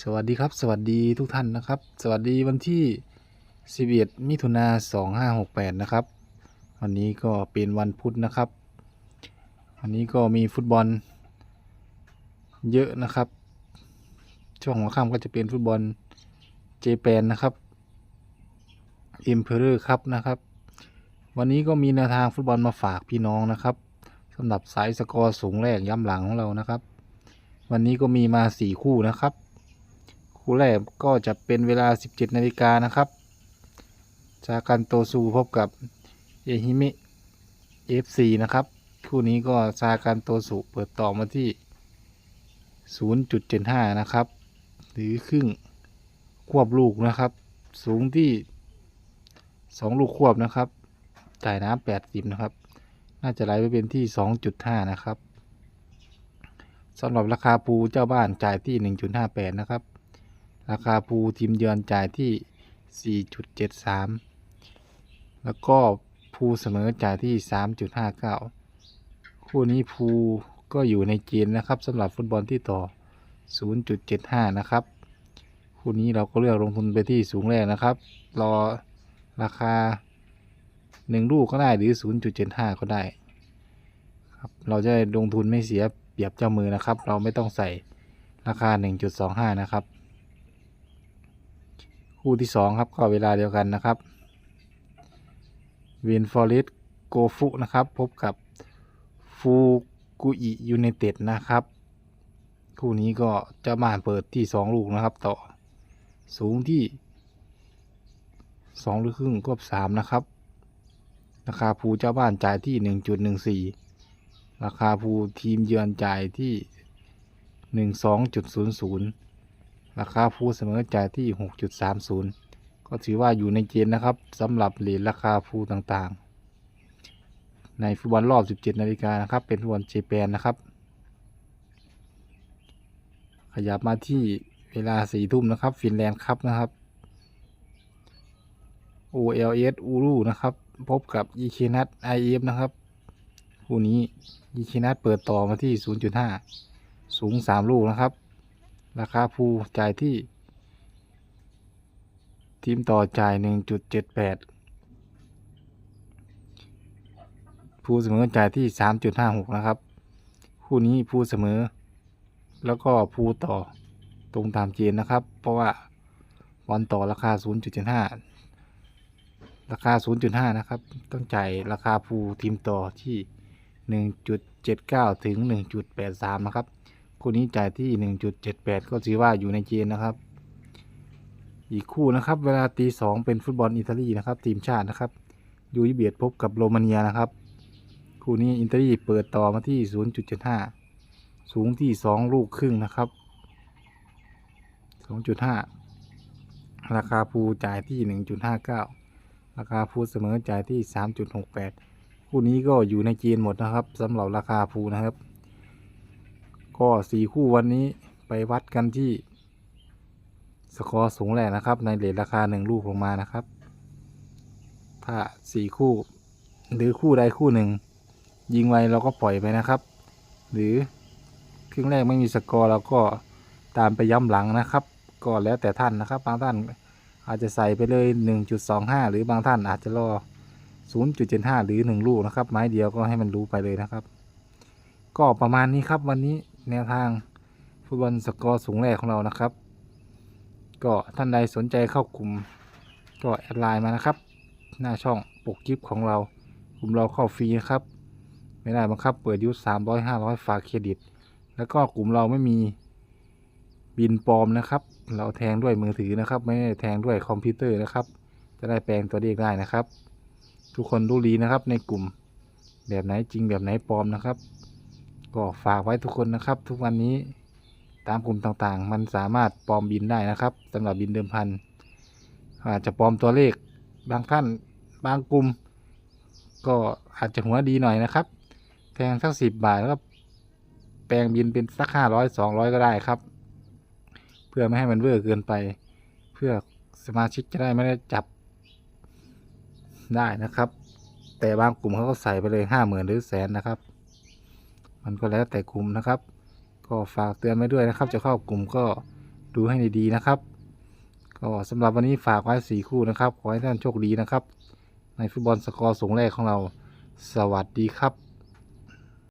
สวัสดีครับ สวัสดีทุกท่านนะครับ สวัสดีวันที่ 11 มิถุนา2568 นะครับ วันนี้ก็เป็นวันพุธนะครับ วันนี้ก็มีฟุตบอลเยอะนะครับ ช่วงหัวค่ำก็จะเป็นฟุตบอลเจแปนนะครับอิมเพอร์ครับนะครับ วันนี้ก็มีแนวทางฟุตบอลมาฝากพี่น้องนะครับสำหรับสายสกอร์สูงแรกย้ำหลังของเรานะครับ วันนี้ก็มีมา 4 คู่นะครับ คู่แรกก็จะเป็นเวลา 17 นาฬิกานะครับจากันโตซูพบกับเอฮิเมะ FC นะครับ คู่นี้ก็ซากันโตสุเปิดต่อมาที่ 0.75 นะครับ หรือครึ่งควบลูกนะครับ สูงที่ 2 ลูกควบนะครับจ่ายน้ำ80 นะครับ น่าจะไหลไปเป็นที่ 2.5 นะครับสำหรับราคาปูเจ้าบ้านจ่ายที่ 1.58 นะครับ ราคาภูทีมเยือนจ่ายที่ 4.73 แล้วก็ภูเสมอจ่ายที่ 3.59 คู่นี้ภูก็อยู่ในเกณฑ์นะครับสำหรับฟุตบอลที่ต่อ 0.75 นะครับ คู่นี้เราก็เลือกลงทุนไปที่สูงแรกนะครับ รอราคา 1 ลูกก็ได้หรือ 0.75 ก็ได้ครับเราจะลงทุนไม่เสียเปรียบเจ้ามือนะครับ เราไม่ต้องใส่ราคา 1.25 นะครับ คู่ที่2ครับก็เวลาเดียวกันนะครับวินฟอร์เรสโกฟุนะครับ พบกับฟูกุอิยูไนเต็ดนะครับ คู่นี้ก็เจะมานเปิดที่2ลูกนะครับ ต่อสูงที่2ลูกครึ่งควบ3นะครับราคาภูเจ้าบ้านจ่ายที่1.14ราคาภูทีมเยือนจ่ายที่12.00 ราคาภูเสมอจ่ายที่ 6.30 ก็ถือว่าอยู่ในเกณฑ์นะครับสำหรับเหรียญราคาภูต่างๆ ในฟุตบอลรอบ 17 นาฬิกานะครับ เป็นฟุตบอลเจแปนนะครับ ขยับมาที่เวลา4ทุ่มนะครับ ฟินแลนด์ครับนะครับ OLS อูรูนะครับ พบกับ e k n a t IF นะครับคู่นี้ e k n a t เปิดต่อมาที่ 0.5 สูง 3 ลูกนะครับ ราคาภูจ่ายที่ ทีมต่อจ่าย 1.78ภูเสมอจ่ายที่ 3.56 นะครับ คู่นี้ภูเสมอ แล้วก็ภูต่อตรงตามเกณฑ์นะครับ เพราะว่าบอลต่อราคา 0.75 ราคา 0.5 นะครับ ต้องจ่ายราคาภูทีมต่อที่ 1.79 ถึง 1.83 นะครับ คู่นี้จ่ายที่ 1.78 ก็ถือว่าอยู่ในเกณฑ์นะครับ อีกคู่นะครับ เวลาตีสองเป็นฟุตบอลอิตาลีนะครับ ทีมชาตินะครับยูยิเบียดพบกับโรมาเนียนะครับ คู่นี้อิตาลีเปิดต่อมาที่ 0.75 สูงที่ 2 ลูกครึ่งนะครับ 2.5 ราคาภูจ่ายที่ 1.59 ราคาภูเสมอจ่ายที่ 3.68 คู่นี้ก็อยู่ในเกณฑ์หมดนะครับสำหรับราคาภูนะครับ ก็สี่คู่วันนี้ไปวัดกันที่ สกอร์สูงแหละนะครับ ในเลทราคาหนึ่งลูกลงมานะครับ ถ้าสี่คู่ หรือคู่ใดคู่หนึ่ง ยิงไวเราก็ปล่อยไปนะครับ หรือครึ่งแรกไม่มีสกอร์เราก็ตามไปย้ำหลังนะครับก็แล้วแต่ท่านนะครับ บางท่านอาจจะใส่ไปเลย 1.25 หรือบางท่านอาจจะรอ 0.75 หรือ 1 ลูกนะครับ ไม้เดียวก็ให้มันรู้ไปเลยนะครับ ก็ประมาณนี้ครับวันนี้ แนวทางฟุตบอลสกอร์สูงแรกของเรานะครับ ก็ท่านใดสนใจเข้ากลุ่มก็แอดไลน์มานะครับ หน้าช่องปกคลิปของเรากลุ่มเราเข้าฟรีนะครับ ไม่ได้บังคับเปิดยุทธ300 500ฝากเครดิต แล้วก็กลุ่มเราไม่มีบินปลอมนะครับ เราแทงด้วยมือถือนะครับ ไม่ได้แทงด้วยคอมพิวเตอร์นะครับ จะได้แปลงตัวเลขได้นะครับ ทุกคนรู้ดีนะครับในกลุ่มแบบไหนจริงแบบไหนปลอมนะครับ ก็ฝากไว้ทุกคนนะครับ ทุกวันนี้ตามกลุ่มต่างๆ มันสามารถปลอมบินได้นะครับสำหรับบินเดิมพันอาจจะปลอมตัวเลขบางท่านบางกลุ่ม ก็อาจจะหัวดีหน่อยนะครับแทงสักสิบบาทแล้วก็แปลงบินเป็นสักห้าร้อยสองร้อยก็ได้ครับ เพื่อไม่ให้มันเวอร์เกินไป เพื่อสมาชิกจะได้ไม่ได้จับได้นะครับ แต่บางกลุ่มเขาก็ใส่ไปเลยห้าหมื่นหรือแสนนะครับ มันก็แล้วแต่กลุ่มนะครับ ก็ฝากเตือนไว้ด้วยนะครับ จะเข้ากลุ่มก็ดูให้ดีๆนะครับ ก็สำหรับวันนี้ฝากไว้สี่คู่นะครับ ขอให้ท่านโชคดีนะครับ ในฟุตบอลสกอร์สูงแรกของเรา สวัสดีครับ